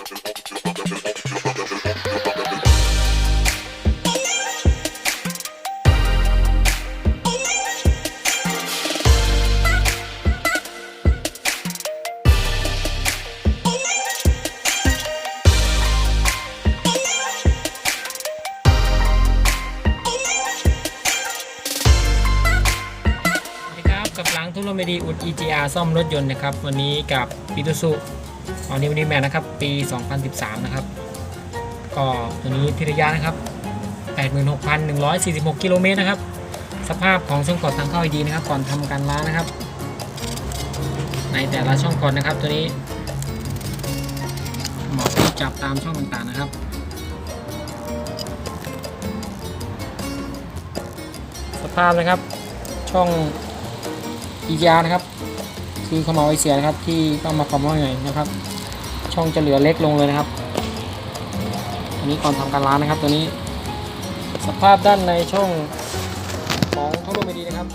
สวัสดีครับกับหลังทุโรเมดีอุด EGR ซ่อมรถยนต์นะครับ วันนี้กับปิตุสุ ออนิวนิแมนนะครับ ปี 2013 นะครับ ก็ตัวนี้พิรยานะครับ 86,146 กิโลเมตรนะครับ สภาพของช่องกดทางเข้าดีนะครับ ก่อนทำการล้างนะครับ ในแต่ละช่องกดนะครับ ตัวนี้เหมาะที่จับตามช่องต่างๆนะครับสภาพนะครับช่อง EGR นะครับ คือขมเอาไอเสียนะครับ ที่ต้องมาคอมว่าไงนะครับ ช่องจะเหลือเล็กลงเลยนะครับ อันนี้ก่อนทำการล้างนะครับ ตัวนี้ สภาพด้านในช่องของท่อลมไม่ดีนะครับ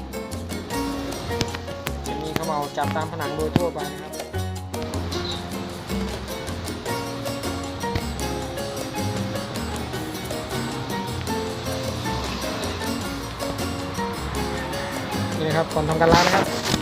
จะมีขมเอาจับตามผนังโดยทั่วไปนะครับนี่นะครับก่อนทำการล้างนะครับ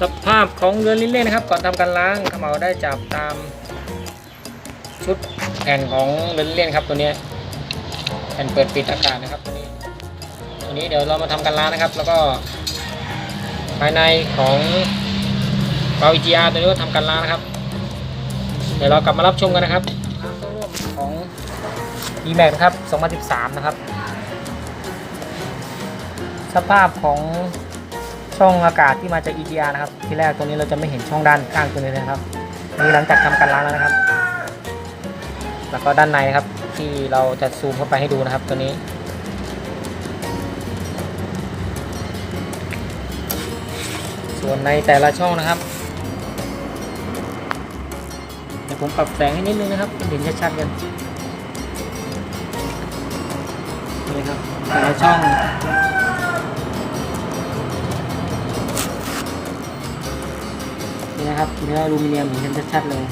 สภาพของเรือนลิ้นเล่นนะครับ ก่อนทำการล้างขมเหลาได้จับตามชุดแผ่นของเรือนลิ้นเล่นครับตัวนี้แผ่นเปิดปิดอากาศนะครับตัวนี้ตัวนี้เดี๋ยวเรามาทำการล้างนะครับ แล้วก็ภายในของเรา EGR ตัวนี้ก็ทำการล้างนะครับ เดี๋ยวเรากลับมารับชมกันนะครับข้าร่วมของ e m a x นะครับ 2013 นะครับ สภาพของ ช่องอากาศที่มาจาก EGR นะครับ ที่แรกตัวนี้เราจะไม่เห็นช่องด้านข้างตัวนี้นะครับอันนี้หลังจากทำการล้างแล้วนะครับ แล้วก็ด้านในนะครับ ที่เราจะซูมเข้าไปให้ดูนะครับ ตัวนี้ ส่วนในแต่ละช่องนะครับเดี๋ยวผมปรับแสงให้นิดนึงนะครับเห็นชัดๆกันนี่ครับแต่ละช่อง นี่นะครับเนื้ออลูมิเนียมเห็นชัดๆเลย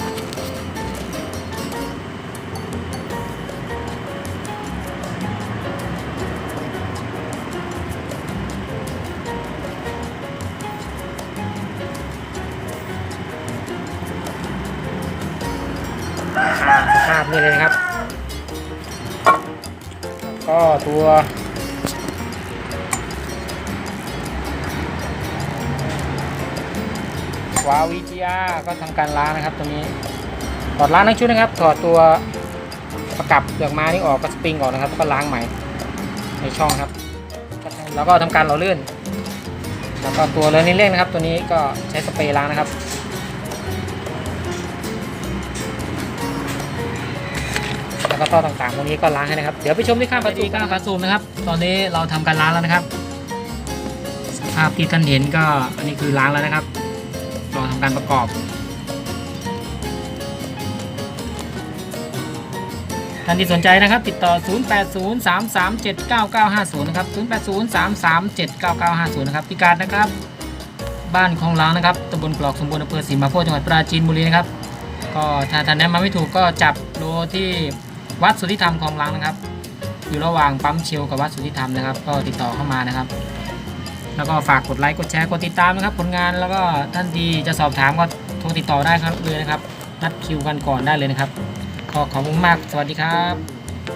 สภาพนี่เลยนะครับ ก็ตัว วาวิจีอาก็ทำการล้างนะครับตัวนี้ถอดล้างทั้งชุดนะครับ ถอดตัวประกับเปลือกไม้นี่ออกก็สปริงออกนะครับแล้วก็ล้างใหม่ในช่องครับ แล้วก็ทำการหล่อลื่น แล้วก็ตัวเรือนนี่เร่งนะครับ ตัวนี้ก็ใช้สเปรย์ล้างนะครับแล้วก็ท่อต่างๆพวกนี้ก็ล้างให้นะครับ เดี๋ยวไปชมที่ข้างประตูข้างประตูนะครับ ตอนนี้เราทำการล้างแล้วนะครับ สภาพที่ท่านเห็นก็อันนี้คือล้างแล้วนะครับ การประกอบ ท่านที่สนใจนะครับ ติดต่อ 0803379950 นะครับ 0803379950 นะครับ พิกัดนะครับ บ้านคลองล้างนะครับตำบลกรอกสมบูรณ์อำเภอศรีมาโพจังหวัดปราจีนบุรีนะครับ ก็ถ้าท่านแนะมาไม่ถูกก็จับโลที่วัดสุทธิธรรมคลองล้างนะครับ อยู่ระหว่างปั๊มเชลกับวัดสุทธิธรรมนะครับ ก็ติดต่อเข้ามานะครับ แล้วก็ฝากกดไลค์กดแชร์กดติดตามนะครับ ผลงานแล้วก็ท่านที่จะสอบถามก็โทรติดต่อได้ครับเลยนะครับนัดคิวกันก่อนได้เลยนะครับขอขอบคุณมากสวัสดีครับ